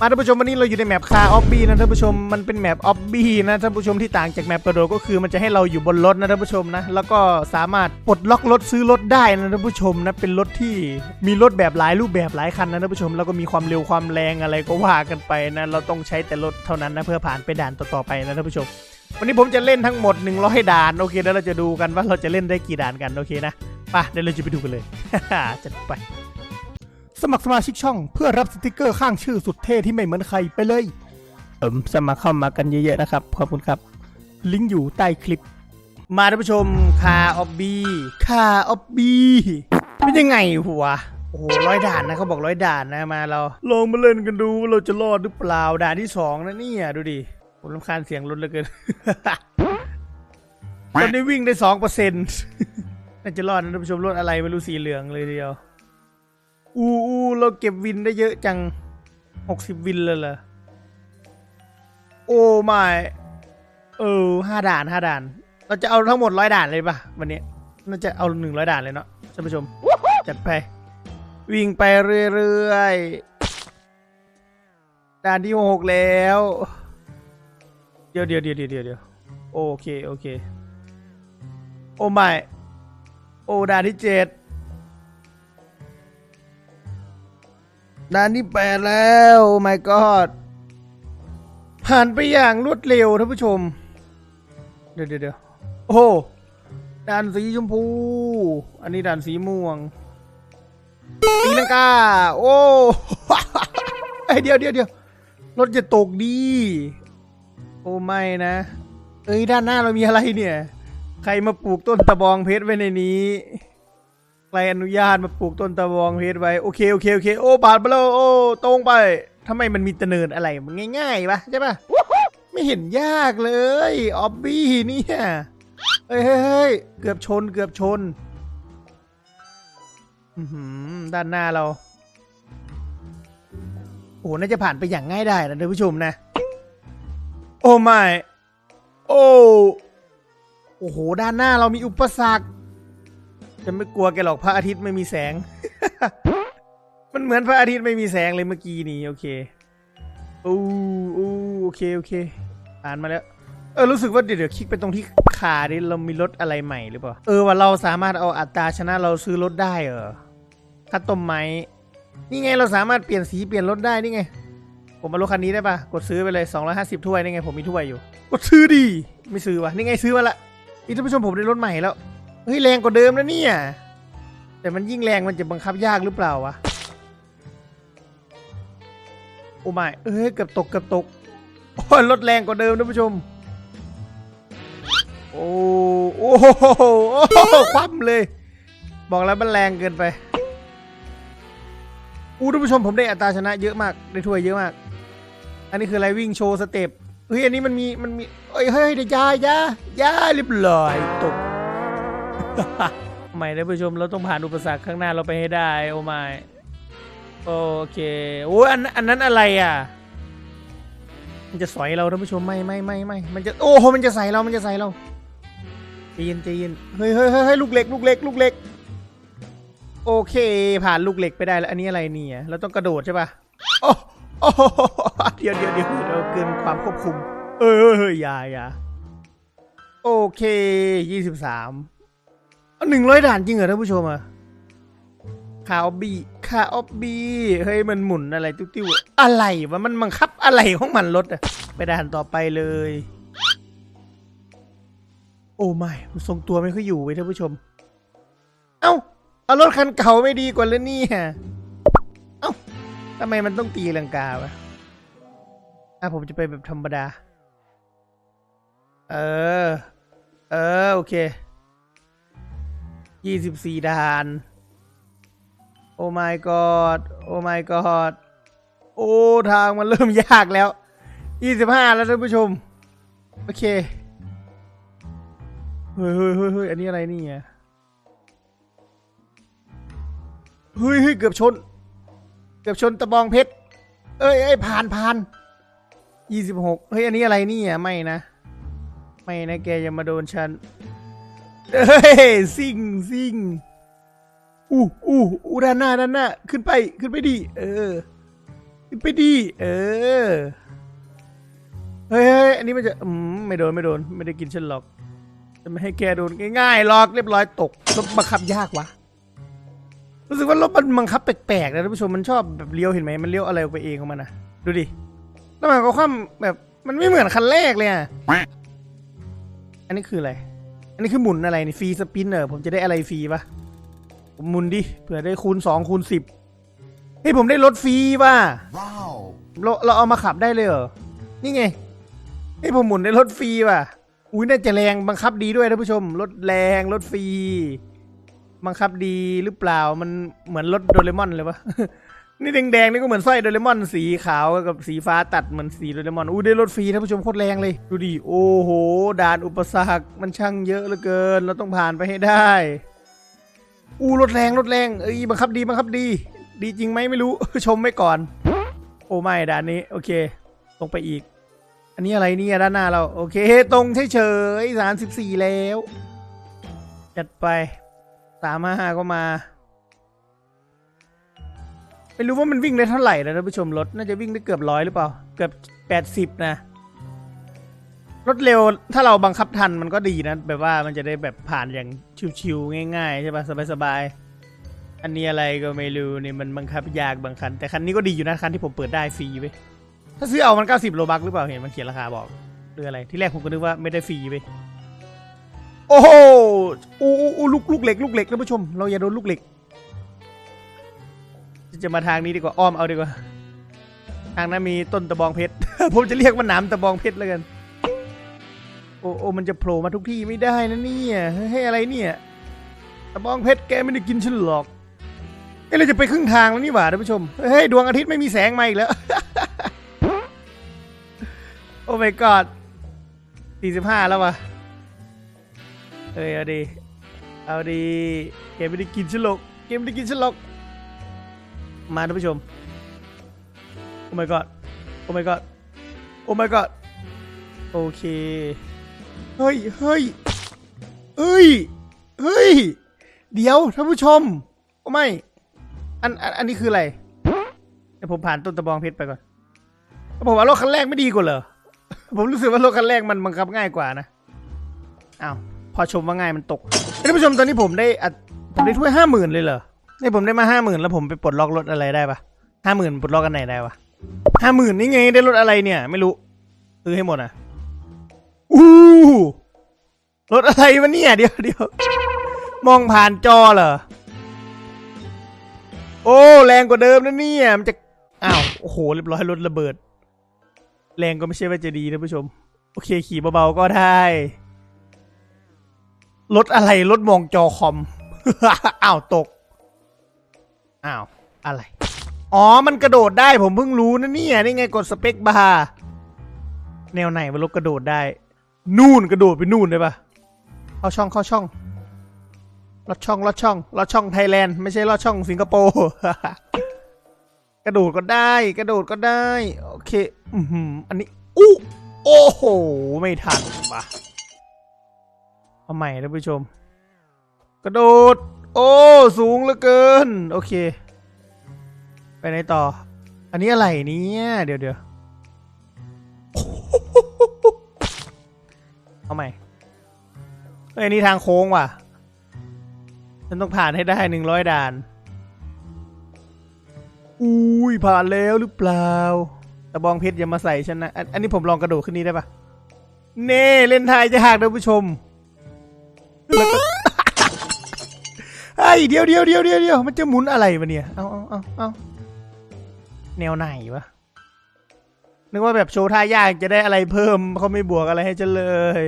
มาท่านผู้ชมวันนี้เราอยู่ในแมปคาออฟบี้นะท่านผู้ชมมันเป็นแมปออฟบี้นะท่านผู้ชมที่ต่างจากแมปกระโดดก็คือมันจะให้เราอยู่บนรถนะท่านผู้ชมนะแล้วก็สามารถปลดล็อกรถซื้อรถได้นะท่านผู้ชมนะเป็นรถที่มีรถแบบหลายรูปแบบหลายคันนะท่านผู้ชมแล้วก็มีความเร็วความแรงอะไรก็ว่ากันไปนะเราต้องใช้แต่รถเท่านั้นนะเพื่อผ่านไปด่านต่อๆไปนะท่านผู้ชม วันนี้ผมจะเล่นทั้งหมด 100 ด่านโอเคแล้วเราจะดูกันว่าเราจะเล่นได้กี่ด่านกันโอเคนะไปเดี๋ยวเราจะไปดูกันเลยจัดไป สมัครสมาชิกช่องเพื่อรับสติกเกอร์ข้างชื่อสุดเท่ที่ไม่เหมือนใครไปเลย เอิมสมัครเข้ามากันเยอะๆนะครับ ขอบคุณครับ ลิงก์อยู่ใต้คลิป มาท่านผู้ชมคาออบบี้คาออบบี้เป็นยังไงหัวโอ้โหร้อยด่านนะเขาบอกร้อยด่านนะมาเราลองมาเล่นกันดูว่าเราจะรอดหรือเปล่าด่านที่สองนะเนี่ยดูดิผมรำคาญเสียงรถเหลือเกิน ตอนนี้วิ่งได้สองเปอร์เซ็นต์น่าจะรอดนะท่านผู้ชมรถอะไรไม่รู้สีเหลืองเลยทีเดียว อูอูเราเก็บวินได้เยอะจังหกสิบวินเลยเหรอโอ้ไม่เออห้าด่านห้าด่าน เราจะเอาทั้งหมดร้อยด่านเลยปะวันนี้น่าจะเอาหนึ่งร้อยด่านเลยเนาะท่านผู้ชม จัดไป วิ่งไปเรื่อยๆ ด่านที่หกแล้ว เดี๋ยวเดี๋ยวเดี๋ยวเดี๋ยวเดี๋ยวเดี๋ยวโอเค โอเค โอ้ไม่โอ้ด่านที่เจ็ด ด่านที่แปดแล้วโอ้ my god ผ่านไปอย่างรวดเร็วท่านผู้ชม เดี๋ยวเดี๋ยวโอ้ด่านสีชมพู อันนี้ด่านสีม่วงตีลังกา โอ้ไอเดียวเดียวเดียวรถจะตกดี โอ้ไม่นะ เอ้ยด้านหน้าเรามีอะไรเนี่ย ใครมาปลูกต้นตะบองเพชรไว้ในนี้ ใครอนุญาตมาปลูกต้นตะบองเพชรไว้ โอเค โอเค โอเค โอ้บาดไปแล้วโอ้ตรงไปทำไมมันมีตะเนินอะไรมันง่ายๆปะใช่ปะไม่เห็นยากเลยออบบี้เนี่ยเฮ้ยเฮ้ยเกือบชนเกือบชนด้านหน้าเรา โอ้น่าจะผ่านไปอย่างง่ายได้นะท่านผู้ชมนะ โอ้ไม่ โอ้ โอ้โห ด้านหน้าเรามีอุปสรรค จะไม่กลัวแกหรอกพระอาทิตย์ไม่มีแสง มันเหมือนพระอาทิตย์ไม่มีแสงเลยเมื่อกี้นี้โอเคอู้อู้โอเคโอเค อ่านมาแล้ว เออรู้สึกว่าเดี๋ยวเดี๋ยวคลิกไปตรงที่ขาดิเรามีรถอะไรใหม่หรือเปล่า เออว่าเราสามารถเอาอัตราชนะเราซื้อรถได้เหรอคัดต้มไม้นี่ไงเราสามารถเปลี่ยนสีเปลี่ยนรถได้นี่ไง ผมมารถคันนี้ได้ปะกดซื้อไปเลย 250 ถ้วยนี่ไงผมมีถ้วยอยู่ กดซื้อดิไม่ซื้อวะนี่ไงซื้อมาละนี่ท่านผู้ชมผมได้รถใหม่แล้ว เฮ้ยแรงกว่าเดิมนะเนี่ย แต่มันยิ่งแรงมันจะบังคับยากหรือเปล่าวะ โอ้ไม่เอ้ยเกือบตกเกือบตก โอ้ยรถแรงกว่าเดิมท่านผู้ชม โอ้โหโอ้โหคว่ำเลย บอกแล้วมันแรงเกินไปอู้ท่านผู้ชมผมได้อัตราชนะเยอะมากได้ถ้วยเยอะมาก อันนี้คืออะไรวิ่งโชว์สเต็ปเฮ้ยอันนี้มันมีมันมีเฮ้ยเฮ้ยเดี๋ยวยายายาเรียบร้อยตก ไม่ท่านผู้ชมเราต้องผ่านอุปสรรคข้างหน้าเราไปให้ได้ โอ้ไม่โอเคโอ้ยอันอันนั้นอะไรอะ มันจะสอยเราท่านผู้ชมไม่ไม่ไม่ไม่มันจะโอ้โหมันจะใส่เรา มันจะใส่เราใจเย็นใจเย็นเฮ้ยเฮ้ยเฮ้ยเฮ้ลูกเหล็กลูกเหล็กลูกเหล็ก โอเค ผ่านลูกเหล็กไปได้แล้ว อันนี้อะไรเนี่ยเราต้องกระโดดใช่ปะโอ้โอ้เดี๋ยวเดี๋ยวเดี๋ยวเราเกินความควบคุม เอ้ยเฮ้ยยายาโอเคยี่สิบสาม หนึ่งร้อยด่านจริงเหรอท่านผู้ชมอะคาออบบี้คาออบบี้เฮ้ยมันหมุนอะไรติ้วติ้วๆอะไรวะมันบังคับอะไรของมันรถอะไปด่านต่อไปเลย โอ้ไม่มันทรงตัวไม่ค่อยอยู่เว้ยท่านผู้ชม เอ้าเอารถคันเก่าไม่ดีกว่าเลยเนี่ยเอ้าทำไมมันต้องตีลังกาวะอะผมจะไปแบบธรรมดา เออ เออ โอเค ยี่สิบสี่ด่าน โอ้ my god โอ้ my god โอ้ ทางมันเริ่มยากแล้วยี่สิบห้าแล้วท่านผู้ชม โอเคเฮ้ยเฮ้ยเฮ้ยเฮ้ยอันนี้อะไรนี่อะเฮ้ยเฮ้ยเกือบชน เกือบชนตะบองเพชร เอ้ยเอ้ยผ่านผ่านยี่สิบหกเฮ้ย อันนี้อะไรนี่อะไม่นะ ไม่นะ แกอย่ามาโดนฉัน เฮ้ยซิ่งซิ่งอู้อู้อู้ด้านหน้าด้านหน้า ขึ้นไปขึ้นไปดิเออ ขึ้นไปดี เออ เฮ้ยเฮ้ยอันนี้มันจะอืมไม่โดนไม่โดน ไม่ได้กินฉันหรอก จะไม่ให้แกโดนง่ายๆหรอกเรียบร้อยตกรถบังคับยากวะรู้สึกว่ารถมันบังคับแปลกๆนะท่านผู้ชมมันชอบแบบเลี้ยวเห็นไหมมันเลี้ยวอะไรไปเองของมันนะดูดิแล้วมันก็ความแบบมันไม่เหมือนคันแรกเลยอะอันนี้คืออะไร อันนี้คือหมุนอะไรนี่ฟรีสปินเนอร์ผมจะได้อะไรฟรีปะผมหมุนดิเผื่อได้คูณสองคูณสิบเฮ้ยผมได้รถฟรีป่ะ Wow. เราเราเอามาขับได้เลยเหรอนี่ไงเฮ้ยผมหมุนได้รถฟรีป่ะอุ้ยน่าจะแรงบังคับดีด้วยท่านผู้ชมรถแรงรถฟรีบังคับดีหรือเปล่ามันเหมือนรถโดเรมอนเลยวะ นี่แดงๆนี่ก็เหมือนสร้อยโดเรมอนสีขาวกับสีฟ้าตัดเหมือนสีโดเรมอนอุ้ได้รถฟรีท่านผู้ชมโคตรแรงเลย ดูดิโอ้โหด่านอุปสรรคมันช่างเยอะเหลือเกิน เราต้องผ่านไปให้ได้ อู้รถแรงรถแรงเอ้ยบังคับดีบังคับดี ดีจริงไหมไม่รู้ชมไว้ก่อน โอ้ไม่ด่านนี้โอเคตรงไปอีก อันนี้อะไรเนี่ยด้านหน้าเราโอเค ตรงเฉยๆสามสิบสี่แล้ว จัดไปสามห้าก็มา ไม่รู้ว่ามันวิ่งได้เท่าไหร่นะท่านผู้ชมรถน่าจะวิ่งได้เกือบร้อยหรือเปล่า เกือบแปดสิบนะ รถเร็วถ้าเราบังคับทันมันก็ดีนะ แบบว่ามันจะได้แบบผ่านอย่างชิวๆง่ายๆใช่ปะสบายๆ อันนี้อะไรก็ไม่รู้นี่มันบังคับยากบางคัน แต่คันนี้ก็ดีอยู่นะคันที่ผมเปิดได้ฟรีไปถ้าซื้อเอามัน90โลบักหรือเปล่าเห็นมันเขียนราคาบอกหรืออะไรที่แรกผมก็นึกว่าไม่ได้ฟรีไปโอ้โหอู้อู้อู้ลูกลูกเหล็กลูกเหล็กท่านผู้ชม เราอย่าโดนลูกเหล็ก จะมาทางนี้ดีกว่าอ้อมเอาดีกว่า ทางนั้นมีต้นตะบองเพชร ผมจะเรียกว่าหนามตะบองเพชรแล้วกัน โอ้โอ้มันจะโผล่มาทุกที่ไม่ได้นะเนี่ยให้อะไรเนี่ยตะบองเพชรแกไม่ได้กินฉันหรอกเอ้เราจะไปครึ่งทางแล้วนี่หว่าท่านผู้ชม เฮ้ยดวงอาทิตย์ไม่มีแสงมาอีกแล้ว โอ้ my god 45แล้ววะเฮ้ยเอาดี เอาดี เกมไม่ได้กินฉันหรอก เกมไม่ได้กินฉันหรอก มาท่านผู้ชม โอ้ my god โอ้ my god โอ้ my god โอเค เฮ้ย เฮ้ย เฮ้ย เฮ้ย เดี๋ยวท่านผู้ชม โอ้ไม่ อัน อัน อันนี้คืออะไรเดี๋ยวผมผ่านต้นตะบองเพชรไปก่อนผมว่ารถคันแรกไม่ดีกว่าเหรอ ผมรู้สึกว่ารถคันแรกมันบังคับง่ายกว่านะ อ้าว พอชมว่าง่ายมันตกท่านผู้ชมตอนนี้ผมได้อัดผมได้ถ้วยห้าหมื่นเลยเหรอ นี่ผมได้มาห้าหมื่นแล้วผมไปปลดล็อกรถอะไรได้ปะห้าหมื่นปลดล็อกกันไหนได้ปะห้าหมื่นนี่ไงได้รถอะไรเนี่ย ไม่รู้ซื้อให้หมดอะอู้รถอะไรวะเนี่ยเดี๋ยวเดี๋ยวมองผ่านจอเหรอโอ้แรงกว่าเดิมนะเนี่ยมันจะอ้าวโอ้โหเรียบร้อยรถระเบิด แรงก็ไม่ใช่ว่าจะดีนะผู้ชม โอเคขี่เบาๆก็ได้รถอะไรรถมองจอคอมอ้าวตก อ้าว อะไร อ๋อ มันกระโดดได้ผมเพิ่งรู้นะเนี่ยนี่ไงกดสเปคบาร์แนวไหนว่ารถกระโดดได้ นู่นกระโดดไปนู่นได้ปะเข้าช่องเข้าช่องลอดช่องลอดช่องลอดช่องไทยแลนด์ไม่ใช่ลอดช่องสิงคโปร์กระโดดก็ได้ กระโดดก็ได้ โอเค อือหืออันนี้อู้โอ้โห ไม่ทันว่ะเอาใหม่ท่านผู้ชม กระโดดโอ้ สูงเหลือเกิน โอเค ไปไหนต่อ อันนี้อะไรเนี่ยเดี๋ยวเดี๋ยวเอาใหม่เฮ้ยนี่ทางโค้งว่ะ ฉันต้องผ่านให้ได้หนึ่งร้อยด่าน อุ้ยผ่านแล้วหรือเปล่าตะบองเพชรอย่ามาใส่ฉันนะ อันนี้ผมลองกระโดดขึ้นนี้ได้ปะเน่เล่นทายจะหักท่านผู้ชมแล้วก็ ไอ้ยเดี๋ยวเดี๋ยวเดี๋ยวเดี๋ยวเดี๋ยวมันจะหมุนอะไรวะเนี่ย เอาเอาเอาเอาแนวไหนวะ นึกว่าแบบโชว์ท่ายากจะได้อะไรเพิ่มเขาไม่บวกอะไรให้ฉันเลย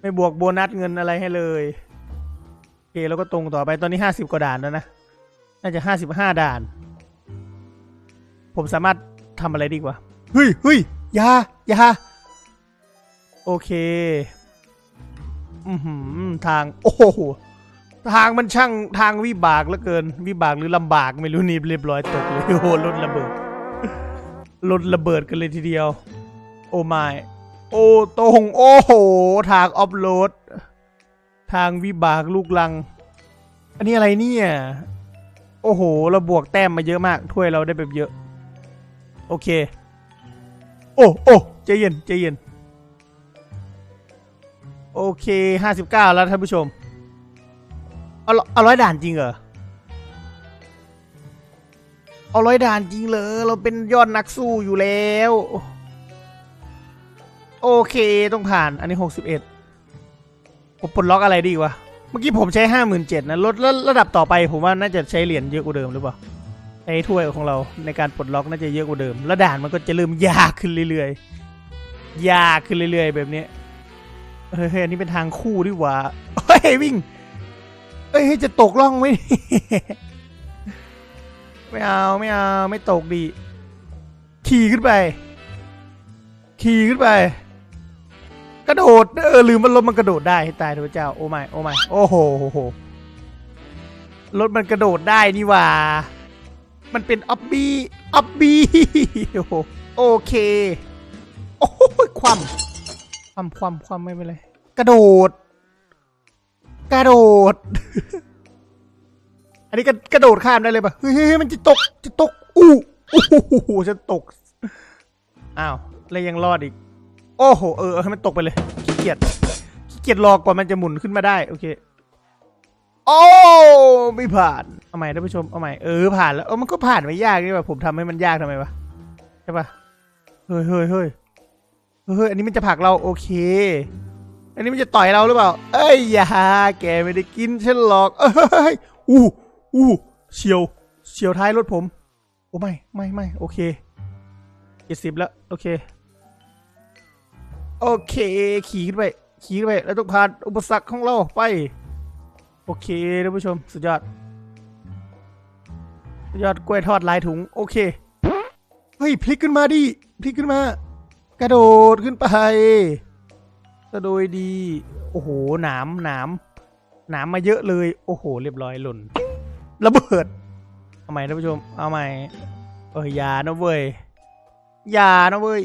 ไม่บวกโบนัสเงินอะไรให้เลยโอเคแล้วก็ตรงต่อไปตอนนี้ห้าสิบกว่าด่านแล้วนะ น่าจะห้าสิบห้าด่าน ผมสามารถทำอะไรดีกว่า เฮ้ยเฮ้ยอยาอยาโอเค อือหือทาง โอ้โห ทางมันช่างทางวิบากเหลือเกิน วิบากหรือลำบากไม่รู้นี่เรียบร้อยตกเลยโอ้โหรถระเบิดรถระเบิดกันเลยทีเดียว โอ้ไม่โอ้ตรงโอ้โห ทางออฟโรดทางวิบากลูกลัง อันนี้อะไรเนี่ย โอ้โห เราบวกแต้มมาเยอะมาก ถ้วยเราได้แบบเยอะ โอเค โอ้โอ้ใจเย็นใจเย็น โอเคห้าสิบเก้าแล้วท่านผู้ชม เอาร้อยเอาร้อยด่านจริงเหรอ เอาร้อยด่านจริงเหรอเราเป็นยอดนักสู้อยู่แล้ว โอเคต้องผ่านอันนี้หกสิบเอ็ดผมปลดล็อกอะไรดีวะ เมื่อกี้ผมใช้ห้าหมื่นเจ็ดนะลดระดับต่อไปผมว่าน่าจะใช้เหรียญเยอะกว่าเดิมหรือเปล่าไอ้ถ้วยของเราในการปลดล็อกน่าจะเยอะกว่าเดิม แล้วด่านมันก็จะเริ่มยากขึ้นเรื่อยๆ ยากขึ้นเรื่อยๆ แบบนี้ เฮ้ยอันนี้เป็นทางคู่ดีกว่า เฮ้ยวิ่ง เฮ้ยจะตกล่องไหมไม่เอาไม่เอาไม่ตกดี ขี่ขึ้นไป ขี่ขึ้นไป กระโดดเออลืมว่ารถมันกระโดดได้ให้ตายเถอะเจ้าโอ้ไม่โอ้ไม่โอ้โหโหรถมันกระโดดได้นี่ว่า มันเป็นออบบี้ออบบี้โอ้โหโอเคโอ้ยความความความความไม่เป็นไรกระโดด กระโดด อันนี้กระกระโดดข้ามได้เลยปะเฮ้ยเฮ้ยมันจะตกจะตก อู้อู้จะตก อ้าว แล้วยังรอดอีก โอ้โห เออให้มันตกไปเลย ขี้เกียจ ขี้เกียจรอกว่ามันจะหมุนขึ้นมาได้ โอเค โอ้ไม่ผ่าน เอาใหม่ท่านผู้ชม เอาใหม่ เออผ่านแล้ว เออมันก็ผ่านไม่ยากนี่ว่าผมทำให้มันยากทำไมวะ ใช่ปะเฮ้ยเฮ้ยเฮ้ยเฮ้ย อันนี้มันจะผลักเรา โอเค อันนี้มันจะต่อยเราหรือเปล่า เอ้ยอย่าแกไม่ได้กินฉันหรอก เอ้ยอู้อู้เฉียวเฉียวท้ายรถผม โอ้ไม่ไม่ไม่โอเคเจ็ดสิบแล้ว โอเค โอเค ขี่ขึ้นไป ขี่ขึ้นไป แล้วต้องผ่านอุปสรรคของเราไป โอเคท่านผู้ชม สุดยอด สุดยอดกล้วยทอดลายถุง โอเค เฮ้ย พลิกขึ้นมาดิ พลิกขึ้นมา กระโดดขึ้นไป กระโดยดี โอ้โห หนามหนามหนามมาเยอะเลย โอ้โห เรียบร้อยหล่น ระเบิด เอาใหม่ท่านผู้ชม เอาใหม่ เอ้ยยานะเว้ยยานะเว้ย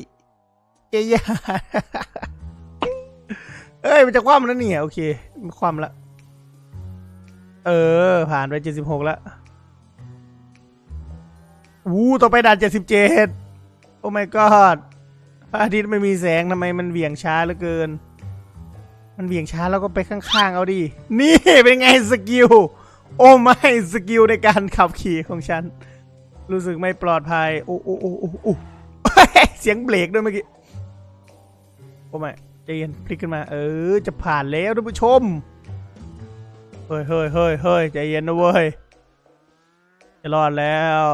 เอ้ยยาเอ้ย มันจะคว่ำแล้วเนี่ย โอเค มันคว่ำละ เออ ผ่านไปเจ็ดสิบหกล้ววู้ต่อไปด่านเจ็ดสิบเจ็ดโอ้ my god พระอาทิตย์ไม่มีแสงทำไมมันเหวี่ยงช้าเหลือเกิน มันเหวี่ยงช้าแล้วก็ไปข้างๆ เอาดิ นี่เป็นไงสกิล โอ้ไม่สกิลในการขับขี่ของฉัน รู้สึกไม่ปลอดภัย โอ้โอ้โอ้โอ้โอ้เสียงเบรกด้วยเมื่อกี้ โอ้ไม่ใจเย็นพลิกขึ้นมา เออ จะผ่านแล้วท่านผู้ชม เฮ้ยเฮ้ยเฮ้ยเฮ้ยใจเย็นนะเว้ย จะรอดแล้ว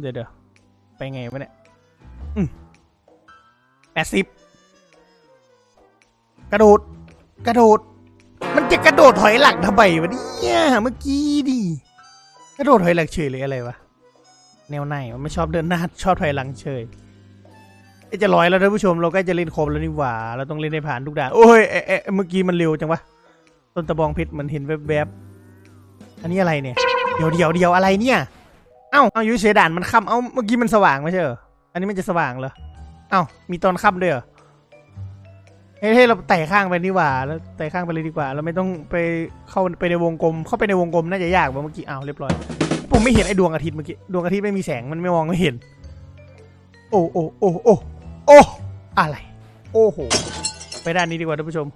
เดี๋ยวเดี๋ยวไปไงวะเนี่ยแปดสิบ กระโดด กระโดด มันจะกระโดดถอยหลังทำไมวะเนี่ยเมื่อกี้ดิกระโดดถอยหลังเฉยเลยอะไรวะแนวไหนมันไม่ชอบเดินหน้าชอบถอยหลังเฉยเอ๊ะจะร้อยแล้วท่านผู้ชมเราใกล้จะเล่นครบแล้วนี่หว่าเราต้องเล่นให้ผ่านทุกด่านโอ้ยเอ๊ะเอ๊ะเมื่อกี้มันเร็วจังวะต้นตะบองเพชรมันเห็นแวบๆอันนี้อะไรเนี่ยเดี๋ยวเดี๋ยวเดี๋ยวอะไรเนี่ยเอ้าเอาอยู่เฉยด่านมันค่ำเอ้าเมื่อกี้มันสว่างไม่ใช่เหรออันนี้มันจะสว่างเหรอเอ้ามีตอนค่ำด้วยเหรอ เฮ้ยเราไต่ข้างไปนี่หว่าแล้วไต่ข้างไปเลยดีกว่า เราไม่ต้องไปเข้าไปในวงกลม เข้าไปในวงกลมน่าจะยากกว่าเมื่อกี้อ้าวเรียบร้อยผมไม่เห็นไอ้ดวงอาทิตย์เมื่อกี้ดวงอาทิตย์ไม่มีแสงมันไม่มองไม่เห็น โอ้โอ้โอ้โอ้โอ้อะไร โอ้โหไปด้านนี้ดีกว่าท่านผู้ชม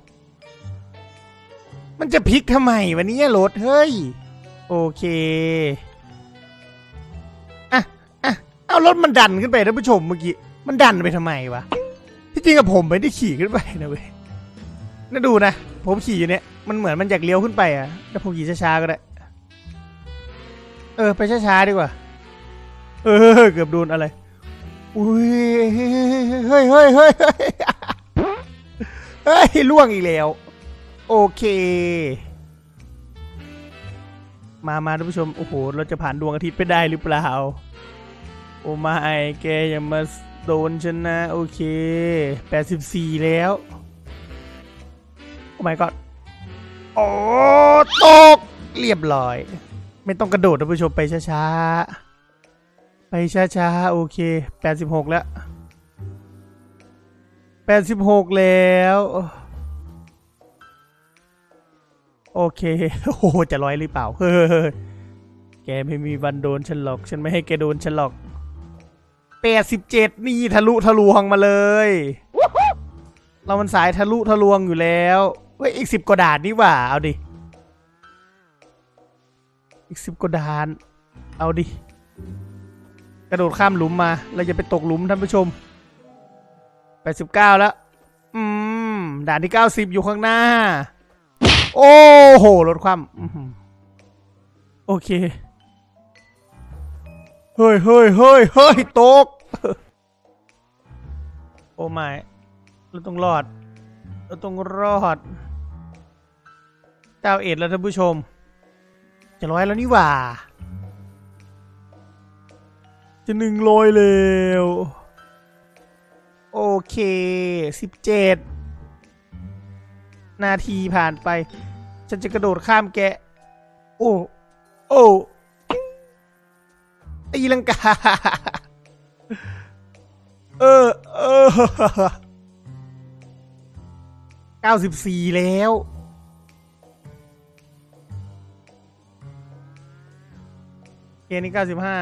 มันจะพลิกทำไมวันนี้รถเฮ้ย โอเคอะอะเอารถมันดันขึ้นไปท่านผู้ชมเมื่อกี้มันดันไปทำไมวะ จริงกับผมไม่ได้ขี่ขึ้นไปนะเว้ยน่าดูนะ ผมขี่อยู่เนี่ย มันเหมือนมันอยากเลี้ยวขึ้นไปอะแล้วผมขี่ช้าๆก็ได้ เออ ไปช้าๆดีกว่า เออ เกือบโดนอะไร อุ้ยเฮ้ย เฮ้ยเฮ้ยเฮ้ยเฮ้ยล่วงอีกแล้ว โอเค มามาท่านผู้ชม โอ้โห เราจะผ่านดวงอาทิตย์ไปได้หรือเปล่า โอ้ไม่แกอย่ามา โดนฉันนะ โอเค 84 แล้ว โอ้ my god โอ้ตก เรียบร้อย ไม่ต้องกระโดดท่านผู้ชมไปช้าๆ ไปช้าๆ โอเค 86 แล้ว 86 แล้วโอเค โอ้จะร้อยหรือเปล่า เฮ้ย แกไม่มีวันโดนฉันหรอก ฉันไม่ให้แกโดนฉันหรอก ปดสิบเจ็ดนี่ทะลุทะลวงมาเลย เรามันสายทะลุทะลวงอยู่แล้วเว้ยอีกสิบกว่าด่านนี่หว่า เอาดิ อีกสิบกว่าด่าน เอาดิ กระโดดข้ามหลุมมา เราจะไปตกหลุมท่านผู้ชมแปดสิบเก้าแล้ว อืม ด่านที่เก้าสิบอยู่ข้างหน้า โอ้โหลดความโอเค เฮ้ยเฮ้ยเฮ้ยเฮ้ยตก โอ้ไม่เราต้องรอด เราต้องรอดเก้าเอ็ดแล้วท่านผู้ชม จะร้อยแล้วนี่หว่า จะหนึ่งร้อยแล้วโอเคสิบเจ็ดนาทีผ่านไป ฉันจะกระโดดข้ามแก โอ้ โอ้ตีลังกา เออ เออเก้าสิบสี่แล้ว เกนี้เก้าสิบห้า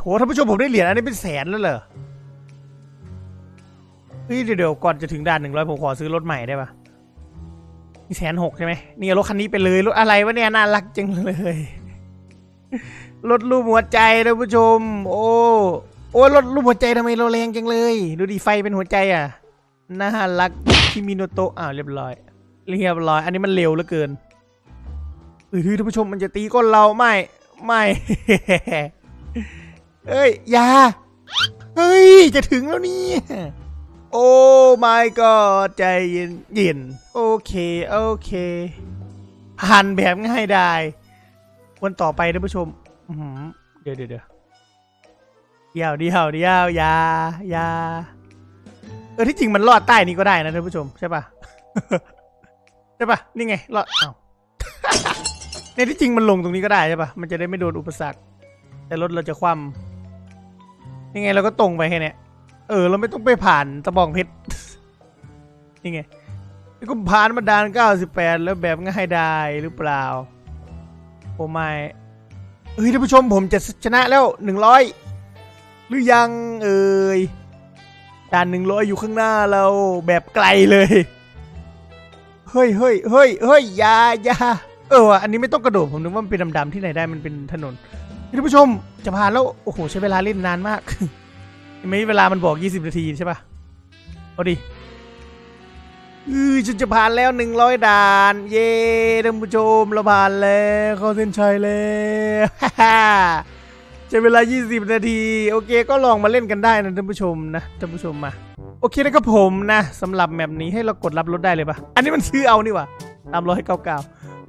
โหท่านผู้ชมผมได้เหรียญอันนี้เป็นแสนแล้วเหรอเฮ้ยเดี๋ยวก่อนจะถึงด่านหนึ่งร้อยผมขอซื้อรถใหม่ได้ปะนี่แสนหกใช่ไหมนี่รถคันนี้ไปเลย รถอะไรวะเนี่ยน่ารักจังเลย รถรูปหัวใจท่านผู้ชม โอ้โอ้รถรูปหัวใจทำไมเราแรงจังเลย ดูดิไฟเป็นหัวใจอะน่ารักคิมิโนโตะอ้าวเรียบร้อย เรียบร้อย อันนี้มันเร็วเหลือเกินเฮ้ยท่านผู้ชมมันจะตีก้นเราไม่ไม่เอ้ยอยาเฮ้ย จะถึงแล้วนี่โอ้ my god ใจเย็นเย็นโอเค โอเคผ่านแบบง่ายได้วันต่อไปท่านผู้ชม อื้อหือเดี๋ยวเดี๋ยวเดี๋ยวเดี๋ยวเดี๋ยวเดี๋ยวอยาอยาเออที่จริงมันรอดใต้นี้ก็ได้นะท่านผู้ชมใช่ปะ ใช่ปะนี่ไงรอดเอ้า ในที่จริงมันลงตรงนี้ก็ได้ใช่ปะมันจะได้ไม่โดนอุปสรรค แต่รถเราจะคว่ำนี่ไงเราก็ตรงไปแค่เนี้ยเออ เราไม่ต้องไปผ่านตะบองเพชร นี่ไงนี่ก็ผ่านมาดาน98แล้วแบบง่ายได้หรือเปล่า โอ้ไม่ เฮ้ยท่านผู้ชมผมจะชนะแล้ว100หรือยังเอ่ยด่าน100อยู่ข้างหน้าเราแบบไกลเลย เฮ้ยเฮ้ยเฮ้ยเฮ้ยอยาอยาเออว่ะอันนี้ไม่ต้องกระโดดผมนึกว่ามันเป็นดำๆที่ไหนได้มันเป็นถนนท่านผู้ชมจะผ่านแล้วโอ้โหใช้เวลาเล่นนานมากไหมเวลามันบอก 20 นาทีใช่ปะเอาดิ อือฉันจะผ่านแล้ว100ด่าน เย้ท่านผู้ชมเราผ่านแล้วเข้าเส้นชัยแล้วใช้เวลา 20 นาที โอเคก็ลองมาเล่นกันได้นะท่านผู้ชมนะท่านผู้ชมมา โอเคนะครับผมนะสำหรับแมปนี้ให้เรากดรับรถได้เลยปะอันนี้มันซื้อเอานี่ว่าตามร้อยเก้าเก้า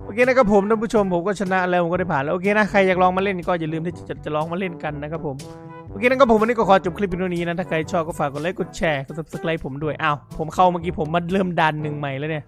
โอเคนะครับผมท่านผู้ชมผมก็ชนะแล้วผมก็ได้ผ่านแล้วโอเคนะใครอยากลองมาเล่นก็อย่าลืมที่จะจะลองมาเล่นกันนะครับผม โอเคนั่นก็ผมวันนี้ก็ขอจบคลิปเพียงนี้นะ ถ้าใครชอบก็ฝากกดไลค์กดแชร์กด subscribe ผมด้วยอ้าวผมเข้าเมื่อกี้ผมมาเริ่มดันหนึ่งใหม่แล้วเนี่ย